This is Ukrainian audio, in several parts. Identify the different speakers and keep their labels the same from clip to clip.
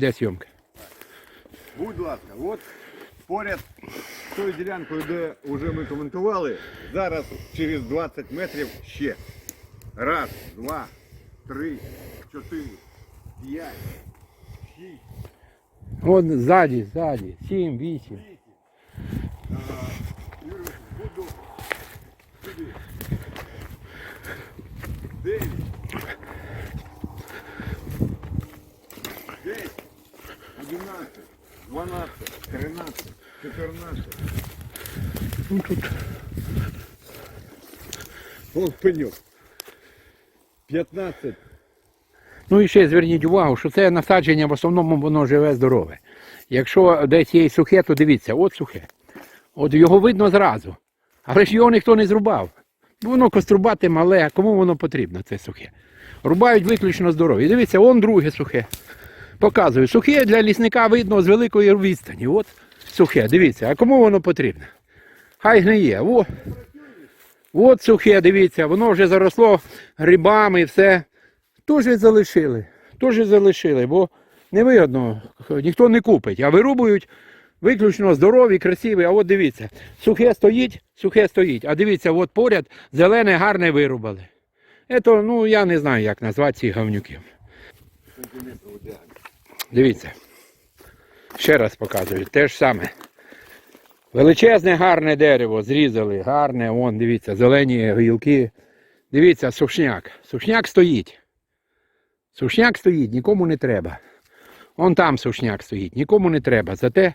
Speaker 1: Де зйомка?
Speaker 2: Будь ласка, от поряд з тою ділянкою, де вже ми коментували, зараз через 20 метрів ще. Раз, два, три, чотири, п'ять, шість,
Speaker 1: От ззаді, ззаді. Сім, вісім.
Speaker 2: вісім. А, Юрій, буду сюди. Дев'ять. 11, 12, 13, 14.
Speaker 1: Ну тут.
Speaker 2: Вон пеньок. 15.
Speaker 1: Ну і ще зверніть увагу, що це насадження в основному воно живе здорове. Якщо десь є сухе, то дивіться, от сухе. От його видно зразу. Але ж його ніхто не зрубав. Ну, воно кострубати мале, а кому воно потрібно, це сухе. Рубають виключно здорові. Дивіться, он друге сухе. Показую. Сухе для лісника видно з великої відстані. От сухе, дивіться, а кому воно потрібно? Хай гниє. О. От сухе, дивіться, воно вже заросло грибами і все. Теж залишили. Теж залишили, бо не вигодно, ніхто не купить, а вирубують виключно здорові, красиві. А от дивіться, сухе стоїть, сухе стоїть. А дивіться, от поряд зелене гарне вирубали. Ето, ну я не знаю, як назвати цих говнюків. Дивіться. Ще раз показую. Те ж саме. Величезне гарне дерево зрізали, гарне, вон, дивіться, зелені гілки. Дивіться, сушняк. Сушняк стоїть. Сушняк стоїть, нікому не треба. Вон там сушняк стоїть, нікому не треба. Зате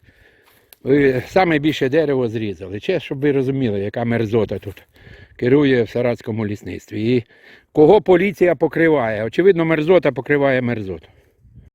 Speaker 1: саме більше дерево зрізали. Ще, щоб ви розуміли, яка мерзота тут керує в Саратському лісництві. І кого поліція покриває? Очевидно, мерзота покриває мерзоту.